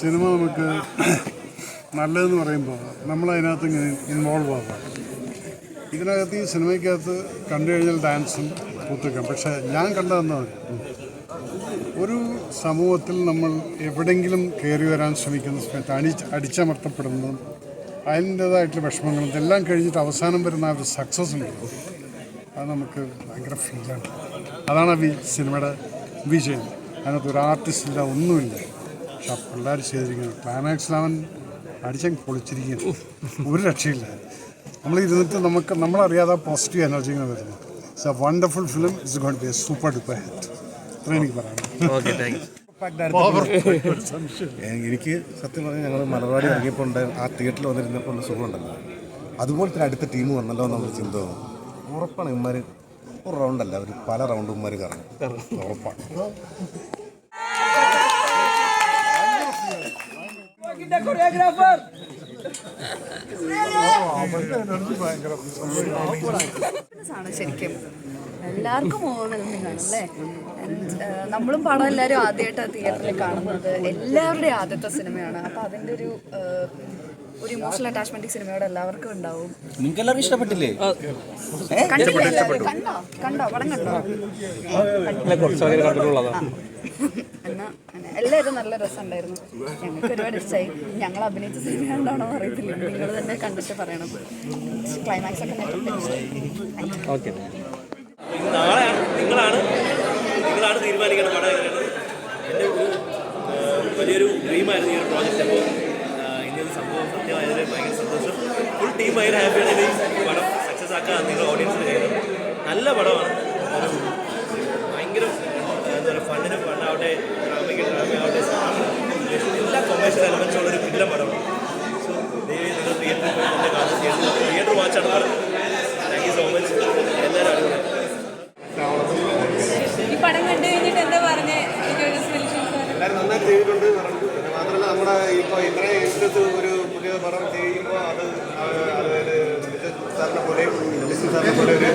Cinema നമുക്ക് നല്ലതെന്ന് പറയുമ്പോൾ നമ്മളതിനകത്ത് ഇങ്ങനെ ഇൻവോൾവ് ആകാം ഇതിനകത്ത് ഈ സിനിമയ്ക്കകത്ത് കണ്ടു കഴിഞ്ഞാൽ ഡാൻസും കൂത്തുക്കാം പക്ഷേ ഞാൻ കണ്ടതെന്താ ഒരു സമൂഹത്തിൽ നമ്മൾ എവിടെയെങ്കിലും കയറി വരാൻ ശ്രമിക്കുന്ന സമയത്ത് അണി അടിച്ചമർത്തപ്പെടുന്നതും അതിന്റേതായിട്ടുള്ള വിഷമങ്ങളും ഇതെല്ലാം കഴിഞ്ഞിട്ട് അവസാനം വരുന്ന ആ ഒരു സക്സസ് ഉണ്ട് അത് നമുക്ക് ഭയങ്കര ഫീലാണ് അതാണ് ഈ സിനിമയുടെ വിജയം. അതിനകത്ത് ഒരു ആർട്ടിസ്റ്റ് ഇല്ല ഒന്നുമില്ല. ആ പിള്ളേർ ചെയ്തിരിക്കുന്നത് ക്ലൈമാക്സിൽ അവൻ അടിച്ചങ്ങ് പൊളിച്ചിരിക്കുന്നു. ഒരു രക്ഷയില്ല. നമ്മൾ ഇരുന്നിട്ട് നമുക്ക് നമ്മളറിയാതെ പോസിറ്റീവ് എനർജി ഇങ്ങനെ വരുന്നു. It's a wonderful film it's gonna be a super duper hit അത്രയും എനിക്ക് പറയാം എനിക്ക് സത്യം പറഞ്ഞാൽ ഞങ്ങൾ മലർവാടി ഇറങ്ങിയപ്പോൾ ഉണ്ട് ആ തിയേറ്ററിൽ വന്നിരുന്നപ്പോൾ ഉള്ള സുഖമുണ്ടല്ലോ അതുപോലെ തന്നെ അടുത്ത ടീം വന്നല്ലോ നമ്മൾ ചിന്ത തോന്നും ഉറപ്പാണ് ഇവന്മാർ ഒരു റൗണ്ടല്ല അവർ പല റൗണ്ടുമാർ കറങ്ങും. ഉറപ്പാണ്. ആണ് ശരിക്കും. എല്ലാവർക്കും ഓർമ്മ കാണല്ലേ നമ്മളും പടം എല്ലാവരും ആദ്യമായിട്ടാണ് തിയേറ്ററിൽ കാണുന്നത്. എല്ലാവരുടെയും ആദ്യത്തെ സിനിമയാണ്. അപ്പോൾ അതിന്റെ ഒരു ഒരു ഇമോഷണൽ അറ്റാച്ച്മെന്റ് സിനിമയോട് എല്ലാവർക്കും ഉണ്ടാവും. നിങ്ങൾക്ക് എല്ലാവർക്കും ഇഷ്ടപ്പെട്ടില്ലേ കണ്ടില്ലേ? എല്ലാവരും? കണ്ടോ? കണ്ടോ? പടം കണ്ടോ. എല്ലാവരും നല്ല രസമുണ്ടായിരുന്നു. ഞങ്ങൾക്ക് ഒരുപാട് ഇഷ്ടമായി ഞങ്ങൾ അഭിനയിച്ച സിനിമ കണ്ടാണോ അറിയത്തില്ല. നിങ്ങൾ തന്നെ കണ്ടിട്ട് പറയണം. ക്ലൈമാക്സ് ഒക്കെ നാളെ നിങ്ങളാണ് നിങ്ങളാണ് തീരുമാനിക്കണം പടം എന്റെ ഒരു വലിയൊരു ഡ്രീമായിരുന്നു ഈ ഒരു പ്രോജക്റ്റ് അപ്പോൾ ഇനിയൊരു സംഭവം സത്യമായതിൽ ഭയങ്കര സന്തോഷം. ഫുൾ ടീം ഭയങ്കര ഹാപ്പിയാണ് ഈ പടം സക്സസ് ആക്കാൻ നിങ്ങൾ ഓഡിയൻസിന് കഴിയുന്നത്. നല്ല പടമാണ്. ഭയങ്കര ഫണ്ടിന് ഫണ്ടാവട്ടെ ഡ്രാമയ്ക്ക് ഡ്രാമയാവട്ടെ എല്ലാ കൊമേഴ്ഷ്യൽ എലമെൻസും ഉള്ളൊരു കില്ല പടമാണ് സോ ദയവായി നിങ്ങൾ തിയേറ്ററിൽ പോയി തന്നെ തിയേറ്റർ തിയേറ്റർ വാച്ചാണ് പടം. താങ്ക് യു സോ മച്ച് എല്ലാവരും ഈ പടം കണ്ടു കഴിഞ്ഞിട്ട് എന്താ പറഞ്ഞേ? എല്ലാവരും നന്നായി ചെയ്തിട്ടുണ്ട്. പറഞ്ഞു പിന്നെ മാത്രമല്ല നമ്മുടെ ഇപ്പോൾ ഇത്രയും ഇഷ്ടത്ത് ഒരു പുതിയ പടം ചെയ്യുമ്പോൾ അത് അതായത് വിജയ് സാറിനെ പോലെ സാറിനെ പോലെ ഒരു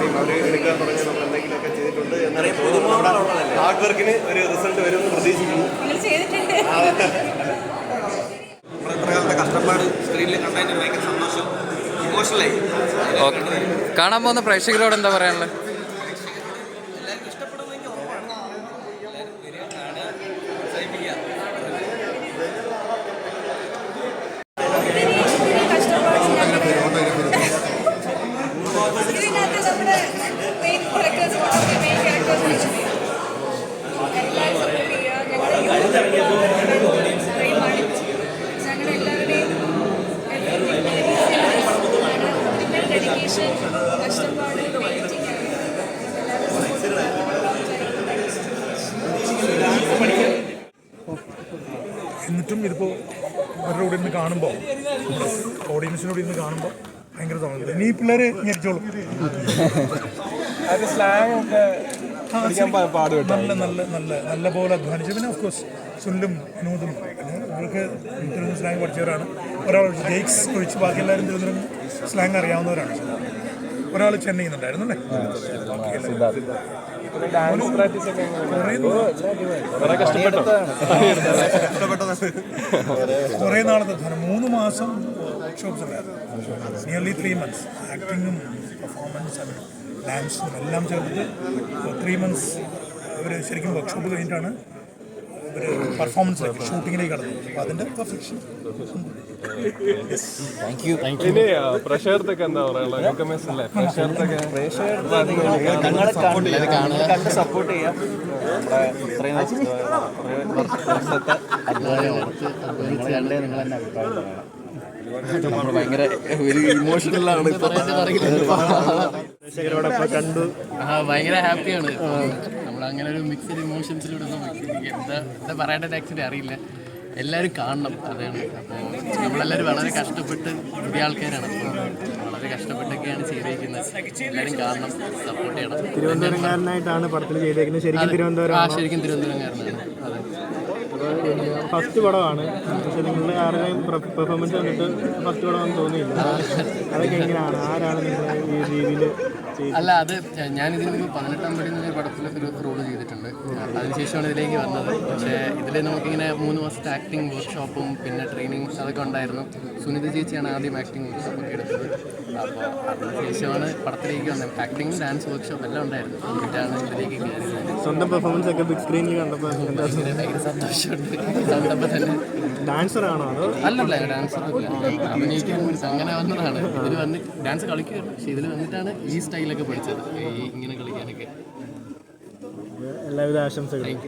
ടീം അവർ എടുക്കാൻ തുടങ്ങി നമ്മൾ എന്തെങ്കിലുമൊക്കെ ചെയ്തിട്ടുണ്ട് എന്നറിയാം ഹാർഡ് വർക്കിന് ഒരു റിസൾട്ട് വരുമെന്ന് പ്രതീക്ഷിക്കുന്നു. നിങ്ങൾ ചെയ്തിട്ടുണ്ട്. നമ്മുടെ കഷ്ടപ്പാട് സ്ക്രീനിൽ കണ്ടതിന് ഭയങ്കര സന്തോഷം. ഇമോഷണലായി കാണാൻ പോകുന്ന പ്രേക്ഷകരോട് എന്താ പറയാനുള്ളത് എല്ലാവർക്കും ഇഷ്ടപ്പെടുമെങ്കിൽ ഉറപ്പാണ് എല്ലാവരും വരിക കാണുക പ്രോത്സാഹിപ്പിക്കുക ഇതിനകത്ത് നമ്മുടെ മെയിൻ ക്യാരക്ടേഴ്സ് മെയിൻ ക്യാരക്ടേഴ്സ് എല്ലാവരും സപ്പോർട്ട് ചെയ്യുക ഞങ്ങൾ ഞങ്ങളെല്ലാവരുടെയും ഡെഡിക്കേഷൻ കഷ്ടപ്പാട് വെയിറ്റിംഗ് ആണ് എല്ലാവരും എന്നിട്ടും ഇതിപ്പോൾ ഇവരുടെ കൂടെ ഇരുന്ന് കാണുമ്പോൾ ഓഡിയൻസിനോട് ഇരുന്ന് കാണുമ്പോൾ ഭയങ്കര തോന്നുന്നത് ഇനി ഈ പിള്ളേർ ഞെരിച്ചോളും. നല്ല നല്ല നല്ല നല്ല പോലെ അധ്വാനിച്ചു. പിന്നെ ഓഫ് കോഴ്സ് സുല്ലും വിനോദും. അവർക്ക് തിരുവനന്തപുരം സ്ലാങ് പഠിച്ചവരാണ്. ഒരാൾ ജെയ്ക്സ് ഒഴിച്ച് ബാക്കി എല്ലാവരും തിരുവനന്തപുരം സ്ലാങ് അറിയാവുന്നവരാണ്. ഒരാൾ ചെന്നൈയിൽ നിന്നുണ്ടായിരുന്നു കുറേ നാളത്തെ മൂന്ന് മാസം വർക്ക്ഷോപ്സ് ഉണ്ടായിരുന്നു. നിയർലി ത്രീ മന്ത്സ് ആക്ടിങ്ങും പെർഫോമൻസും ഡാൻസും എല്ലാം ചേർത്തിട്ട് ത്രീ മന്ത്സ് അവർ ശരിക്കും വർക്ക്ഷോപ്പ് കഴിഞ്ഞിട്ടാണ് ഇവർ പെർഫോമൻസിലേക്ക് ഷൂട്ടിങ്ങിലേക്ക് കടന്നു. അപ്പോൾ അതിന്റെ പെർഫെക്ഷൻ ഇനി പ്രഷേർത്തൊക്കെ എന്താ കണ്ട് സപ്പോർട്ട് ചെയ്യാം. ഇത്രയും വർഷത്തെ നിങ്ങൾ തന്നെ അഭിപ്രായം നമ്മൾ ഭയങ്കര ഒരു ഇമോഷണലാണ് ഇപ്പൊ. ഭയങ്കര ഹാപ്പിയാണ് നമ്മൾ അങ്ങനെ ഒരു മിക്സഡ് ഇമോഷൻസിലൂടെ എന്താ എന്താ പറയേണ്ടത് ആക്ച്വലി അറിയില്ല. എല്ലാവരും കാണണം അതാണ്. അപ്പോൾ നമ്മളെല്ലാവരും വളരെ കഷ്ടപ്പെട്ട് പുതിയ ആൾക്കാരാണ്. അപ്പോൾ വളരെ കഷ്ടപ്പെട്ടൊക്കെയാണ് ചെയ്തിരിക്കുന്നത് എല്ലാവരും കാണണം സപ്പോർട്ട് ചെയ്യണം. തിരുവനന്തപുരംകാരനായിട്ടാണ് പടത്തിൽ ചെയ്തേക്കുന്നത്. ശരിക്കും തിരുവനന്തപുരം ആ ശരിക്കും തിരുവനന്തപുരംകാരനാണ്. അതെ. ഫസ്റ്റ് പടമാണ്. പക്ഷെ നിങ്ങളുടെ ആരുടെയും പെർഫോമൻസ് കണ്ടിട്ട് ഫസ്റ്റ് പടമാണെന്ന് തോന്നിയില്ല. അതൊക്കെ എങ്ങനെയാണ്? ആരാണ് നിങ്ങളെ ഈ രീതിയിൽ അല്ല അത് ഞാൻ ഇതിന് മുമ്പ് പതിനെട്ടാം പടി എന്നൊരു പടത്തിൽ ഒരു റോൾ ചെയ്തിട്ടുണ്ട്. അതിനുശേഷമാണ് ഇതിലേക്ക് വന്നത്. പക്ഷേ ഇതിൽ നമുക്കിങ്ങനെ മൂന്ന് മാസത്തെ ആക്ടിങ് വർക്ക്ഷോപ്പും പിന്നെ ട്രെയിനിങ് അതൊക്കെ ഉണ്ടായിരുന്നു. സുനിത ചേച്ചിയാണ് ആദ്യം ആക്ടിങ് വർക്ക്ഷോപ്പൊക്കെ എടുത്തത്. അപ്പോൾ അതിനുശേഷമാണ് പടത്തിലേക്ക് വന്നത് ആക്ടിങ് ഡാൻസ് വർക്ക്ഷോപ്പ് എല്ലാം ഉണ്ടായിരുന്നു. എന്നിട്ടാണ് ഇതിലേക്ക് കയറിയത്. സ്വന്തം പെർഫോമൻസ് ഒക്കെ ബിഗ് സ്ക്രീനിൽ കണ്ടപ്പോൾ ഭയങ്കര സന്തോഷമുണ്ട്. കണ്ടപ്പോൾ തന്നെ ഡാൻസർ ആണോ അതോ? അല്ലല്ല ഡാൻസർ അഭിനയിക്കാൻ അങ്ങനെ വന്നതാണ്. ഇതിൽ വന്ന് ഡാൻസ് കളിക്കുകയാണ് പക്ഷേ ഇതിൽ വന്നിട്ടാണ് ഈ സ്റ്റൈലൊക്കെ പഠിച്ചത്. ഈ ഇങ്ങനെ കളിക്കാനൊക്കെ. എല്ലാവിധ ആശംസകളും.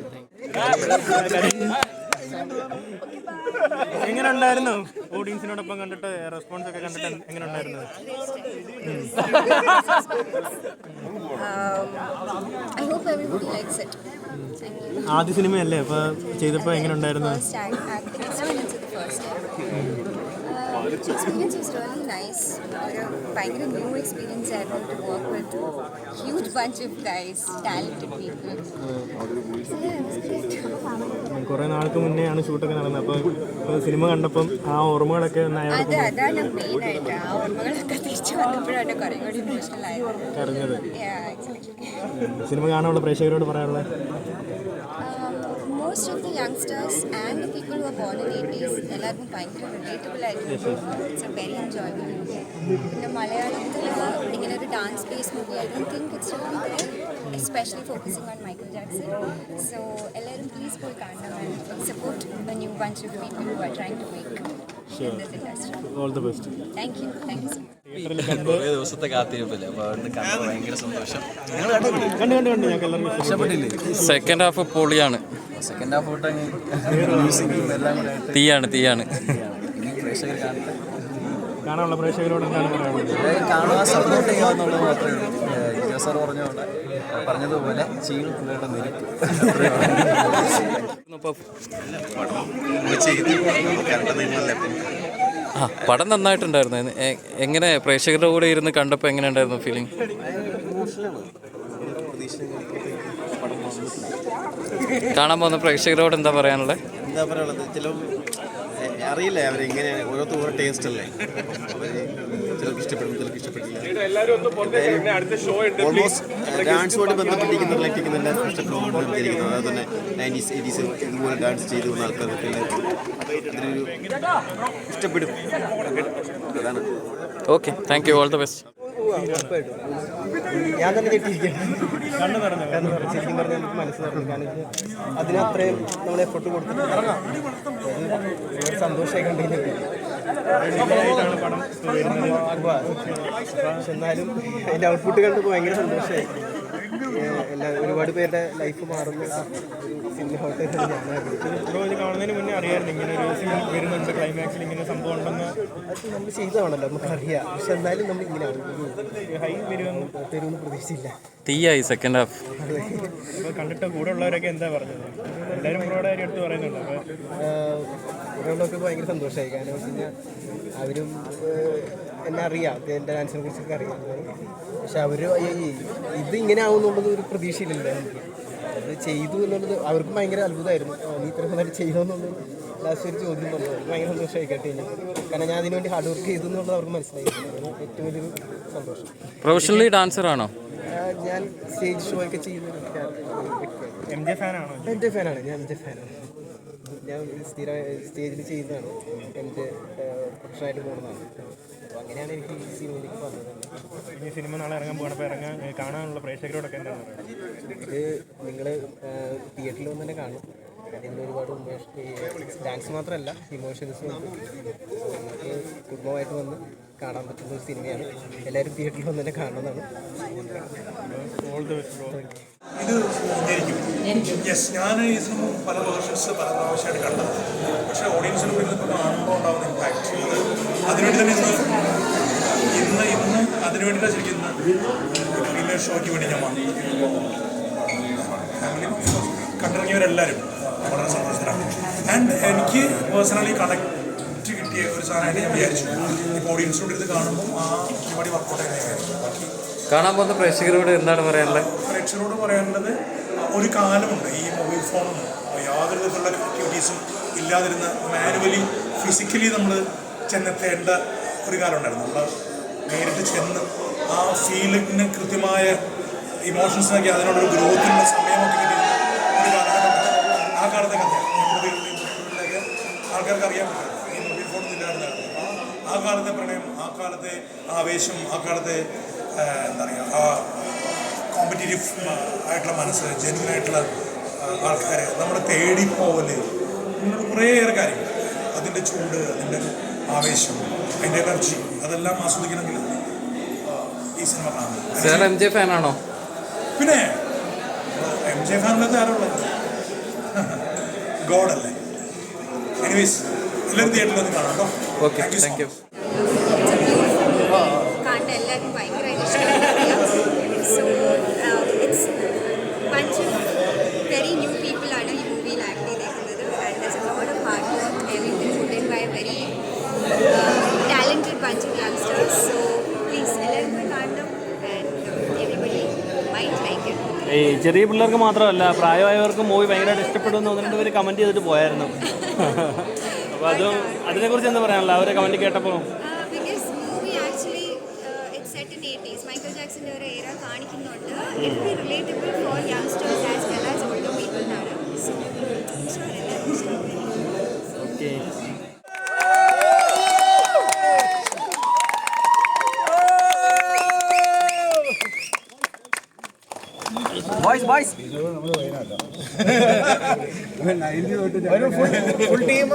എങ്ങനെ ഉണ്ടായിരുന്നു ഓഡിയൻസിനോടൊപ്പം കണ്ടിട്ട് റെസ്പോൺസ് ഒക്കെ കണ്ടിട്ട് എങ്ങനെ ഉണ്ടായിരുന്നു you. ആദ്യ സിനിമയല്ലേ അപ്പൊ ചെയ്തപ്പോ എങ്ങനെ ഉണ്ടായിരുന്നു Uh, വാസ് റിയലി നൈസ്. ഒരു ഭയങ്കര ന്യൂ എക്സ്പീരിയൻസ് ആയിരുന്നു to work with huge bunch of guys talented people കുറേ നാൾക്ക് മുന്നെയാണ് ഷൂട്ടൊക്കെ നടന്നത്. അപ്പോൾ സിനിമ കണ്ടപ്പം ആ ഓർമ്മകളൊക്കെ അത് അതാണ് മെയിൻ ആയിട്ട്. ആ ഓർമ്മകളൊക്കെ തിരിച്ചു വന്നപ്പോഴാണ് കുറേ കൂടി ഇമോഷണൽ ആയത് കരഞ്ഞത്. Yeah, സിനിമ കാണാനുള്ള പ്രേക്ഷകരോട് പറയാനുള്ളത്? Youngsters and people who are born in eighties എല്ലാവർക്കും ഭയങ്കര റിലേറ്റബിൾ ആയിരുന്നു ഇറ്റ്സ് എ വെരി എൻജോയബിൾ പിന്നെ മലയാളത്തിൽ ഇങ്ങനെ ഒരു dance base movie I don't think it's especially focusing on Michael Jackson so എല്ലാവരും പ്ലീസ് പോയി കാണണം support the new bunch of people who are trying to make in this industry all the best thank you thank you so much കുറേ ദിവസത്തെ കാത്തിരിപ്പില്ലേ? അപ്പോൾ അതുകൊണ്ട് കണ്ടത് ഭയങ്കര സന്തോഷം. ഇഷ്ടപ്പെട്ടില്ലേ സെക്കൻഡ് ഹാഫ് പൊളിയാണ്. സെക്കൻഡ് ഹാഫ് തൊട്ട് അങ്ങ് മ്യൂസിക്കും എല്ലാം കൂടെ ആയിട്ട് തീയാണ് തീയാണ്. ഇനി പ്രേക്ഷകർ കാണട്ടെ. കാണാനുള്ള പ്രേക്ഷകരോട് എന്താണ് പറയാനുള്ളത്? ഇത് കാണുക സപ്പോർട്ട് ചെയ്യുക എന്നുള്ളത് മാത്രമേ ഉള്ളൂ. ജിജോ സാർ പറഞ്ഞുകൊണ്ട് പറഞ്ഞതുപോലെ ചെയ്യണം പുള്ളിയുടെ നിരക്ക്. ആ പടം നന്നായിട്ടുണ്ടായിരുന്നു. എങ്ങനെ പ്രേക്ഷകരുടെ കൂടെ ഇരുന്ന് കണ്ടപ്പോൾ എങ്ങനെ ഉണ്ടായിരുന്നു ഫീലിംഗ് കാണാൻ പോകുന്ന പ്രേക്ഷകരോട് എന്താ പറയാനുള്ളത് എന്താ പറയുള്ളത് ചില അറിയില്ല അവരെങ്ങനെ ഓരോരുത്തർ ഓരോ ടേസ്റ്റ് അല്ലേ? ചിലർക്ക് ഇഷ്ടപ്പെടും ചിലർക്ക് ഇഷ്ടപ്പെട്ടില്ല ഓൾമോസ്റ്റ് ഡാൻസുമായിട്ട് ബന്ധപ്പെട്ടിരിക്കുന്ന റിലേറ്റിരിക്കുന്ന എല്ലാ ഇഷ്ടപ്പെടുന്നു വിചാരിക്കുന്നത് അതുപോലെ തന്നെ നയന്റീസ് എയ്റ്റീസ് ഇതുപോലെ ഡാൻസ് ചെയ്തു വന്ന ആൾക്കാർക്ക് അതിനൊരു ഇഷ്ടപ്പെടും. അതാണ്. Okay thank you all the best ഞാൻ തന്നെ കാരണം ശരിക്കും പറഞ്ഞാൽ എനിക്ക് മനസ്സിലാക്കുന്നു കാരണം വെച്ചാൽ അതിനത്രയും നമ്മൾ എഫർട്ട് കൊടുത്തിട്ട് ഒരു സന്തോഷമായി വരുന്നത് പക്ഷെ എന്നാലും അതിന്റെ ഔട്ട്പുട്ട് കണ്ടപ്പോൾ ഭയങ്കര സന്തോഷമായി എല്ലാ ഒരുപാട് പേരുടെ ലൈഫ് മാറുന്ന സിനിമ ആവട്ടെ എന്നാണ് അറിയായിരുന്നു ഇങ്ങനെ ഒരു സീൻ വരുന്നുണ്ട് ക്ലൈമാക്സിൽ ഇങ്ങനെ സംഭവം ഉണ്ടെന്ന്. അത് നമ്മൾ ചെയ്തതാണല്ലോ നമുക്കറിയാം. പക്ഷെ എന്നാലും നമ്മൾ ഇങ്ങനെ ഹൈ വരുമെന്ന് തരുമെന്ന് പ്രതീക്ഷിച്ചില്ല തീയായി സെക്കൻഡ് ഹാഫ് അപ്പോൾ കണ്ടിട്ട് കൂടെ ഉള്ളവരൊക്കെ എന്താ പറഞ്ഞത്? എല്ലാവരും കൂടെ കാര്യം എടുത്ത് പറയുന്നുണ്ട് അപ്പോൾ ഭയങ്കര സന്തോഷമായി കാരണം വെച്ച് കഴിഞ്ഞാൽ അവരും എന്നെ അറിയാം. എന്റെ ഡാൻസിനെ കുറിച്ചൊക്കെ അറിയാം. പക്ഷെ അവർ ഇത് ഇങ്ങനെ ആവുന്നുള്ളത് ഒരു പ്രതീക്ഷയില്ലല്ലോ. നമുക്ക് അത് ചെയ്തു എന്നുള്ളത് അവർക്കും ഭയങ്കര അത്ഭുതമായിരുന്നു. നീ ഇത്ര നന്നായിട്ട് ചെയ്തോന്നുള്ളത് ലാസ്റ്റ് ഒരു ചോദ്യം വന്നു അവർക്ക് ഭയങ്കര സന്തോഷമായി കേട്ട് കാരണം ഞാൻ അതിനുവേണ്ടി ഹാർഡ് വർക്ക് ചെയ്തു എന്നുള്ളത് അവർക്ക് മനസ്സിലായി ഏറ്റവും വലിയൊരു സന്തോഷം. പ്രൊഫഷണലി ഡാൻസർ ആണോ? ഞാൻ സ്റ്റേജ് ഷോ ഒക്കെ ചെയ്യുന്ന എം ജെ ഫാനാണോ എന്റെ ഫാനാണ് ഞാൻ എന്റെ ഫാനാണ് ഞാൻ സ്ഥിരം സ്റ്റേജിൽ ചെയ്യുന്നതാണ്. എന്റെ പ്രൊഫഷനായിട്ട് പോകുന്നതാണ്. അങ്ങനെയാണ് എനിക്ക് ഈ സിനിമയിലേക്ക് വന്നത്? ഈ സിനിമ നാളെ ഇറങ്ങാൻ പോകണം അപ്പോൾ ഇറങ്ങാൻ കാണാനുള്ള പ്രേക്ഷകരോടൊക്കെ എന്താണ് ഇത് നിങ്ങൾ തിയേറ്ററിൽ വന്ന് തന്നെ കാണും. അതിന് ഒരുപാട് ഡാൻസ് മാത്രമല്ല ഇമോഷൻസ് നിങ്ങൾക്ക് കുടുംബമായിട്ട് വന്ന് കാണാൻ പറ്റുന്ന ഒരു സിനിമയാണ്. എല്ലാവരും തിയേറ്ററിൽ വന്ന് തന്നെ കാണുന്നതാണ്. ഓൾ ദ ബെസ്റ്റ് ഇത് ശരിക്കും യെസ് ഞാൻ ഈ സിനിമ പല വേർഷൻസ് പല പ്രാവശ്യമായിട്ട് കണ്ടത് പക്ഷേ ഓഡിയൻസിന് മുന്നിൽ ഇപ്പോൾ കാണുമ്പോൾ ഉണ്ടാവുന്ന ഇമ്പാക്റ്റ് അതിനുവേണ്ടി തന്നെ ഇന്ന് ഇന്ന് ഇന്ന് അതിനുവേണ്ടി തന്നെ ശരിക്കും ഇന്ന് പ്രീമിയർ ഷോയ്ക്ക് വേണ്ടി ഞാൻ വന്നു. ഫാമിലി കണ്ടിറങ്ങിയവരെല്ലാവരും വളരെ സന്തോഷത്തിലാണ്. ആൻഡ് എനിക്ക് പേഴ്സണലി കണക്റ്റ് കിട്ടിയ ഒരു സാധനമായിട്ട് ഞാൻ വിചാരിച്ചു. ഇപ്പോൾ ഓഡിയൻസിനോട് ഇത് കാണുമ്പോൾ ആ പരിപാടി വർക്കൗട്ട് ആയി വിചാരിച്ചു ബാക്കി കാണാൻ പോകുന്ന പ്രേക്ഷകരോട് എന്താണ് പറയാനുള്ളത്? പ്രേക്ഷകരോട് പറയാനുള്ളത് ഒരു കാലമുണ്ട് ഈ മൊബൈൽ ഫോണും യാതൊരു വിധത്തിലുള്ള ആക്ടിവിറ്റീസും ഇല്ലാതിരുന്ന മാനുവലി ഫിസിക്കലി നമ്മൾ ചെന്നെത്തേണ്ട ഒരു കാലം ഉണ്ടായിരുന്നു നമ്മൾ നേരിട്ട് ചെന്ന് ആ ഫീലിന് കൃത്യമായ ഇമോഷൻസിനൊക്കെ അതിനോടൊരു ഗ്രോത്തിനുള്ള സമയമൊക്കെ കിട്ടിയിരുന്ന ഒരു കാലഘട്ടം. ആ കാലത്തെ കഥയാണ് നെഹ്റുവിലൊക്കെ ആൾക്കാർക്ക് അറിയാൻ പറ്റും ഈ മൊബൈൽ ഫോൺ ഇല്ലായിരുന്ന ആ കാലത്തെ പ്രണയം ആ കാലത്തെ ആവേശം ആ കാലത്തെ എന്താ പറയുക ആ കോമ്പറ്റേറ്റീവ് ആയിട്ടുള്ള മനസ്സ് ജെന്യൂൻ ആയിട്ടുള്ള ആൾക്കാരെ നമ്മൾ തേടിപ്പോവൽ അങ്ങനെ കുറേയേറെ കാര്യങ്ങൾ അതിന്റെ ചൂട് അതിന്റെ ആവേശം അതിന്റെ എനർജി അതെല്ലാം ആസ്വദിക്കണമെങ്കിൽ ഈ സിനിമ സാർ എം ജെ ഫാനാണോ? പിന്നെ എം ജെ ഫാനിലത്തെ ആരുള്ളത് ഗോഡല്ലേ? എനിവേസ് എല്ലാവരും തിയേറ്ററിൽ വന്ന് കാണാം കേട്ടോ. ഓക്കെ താങ്ക് യു എല്ലാവർക്കും വെരി ന്യൂ പീപ്പിളാണ് ഈ മൂവിയിൽ ആക്ട് ചെയ്തേക്കുന്നത്. And of everything by very talented bunch of youngsters so please എല്ലാവരും കാണണം. And everybody might like it ഈ ചെറിയ പിള്ളേർക്ക് മാത്രമല്ല പ്രായമായവർക്കും മൂവി ഭയങ്കരമായിട്ട് ഇഷ്ടപ്പെടുമെന്ന് ഒന്ന് രണ്ട് പേര് കമന്റ് ചെയ്തിട്ട് പോയായിരുന്നു. അപ്പോൾ അതും അതിനെക്കുറിച്ച് എന്താ പറയാനുള്ള അവരെ കമന്റ് കേട്ടപ്പോൾ because movie actually it's set in eighties Michael ജാക്സന്റെ ഒരു ഏറ കാണിക്കുന്നുണ്ട്. It relatable for youngsters as well as older പീപ്പിളിനാണ് so voice voice okay boys full team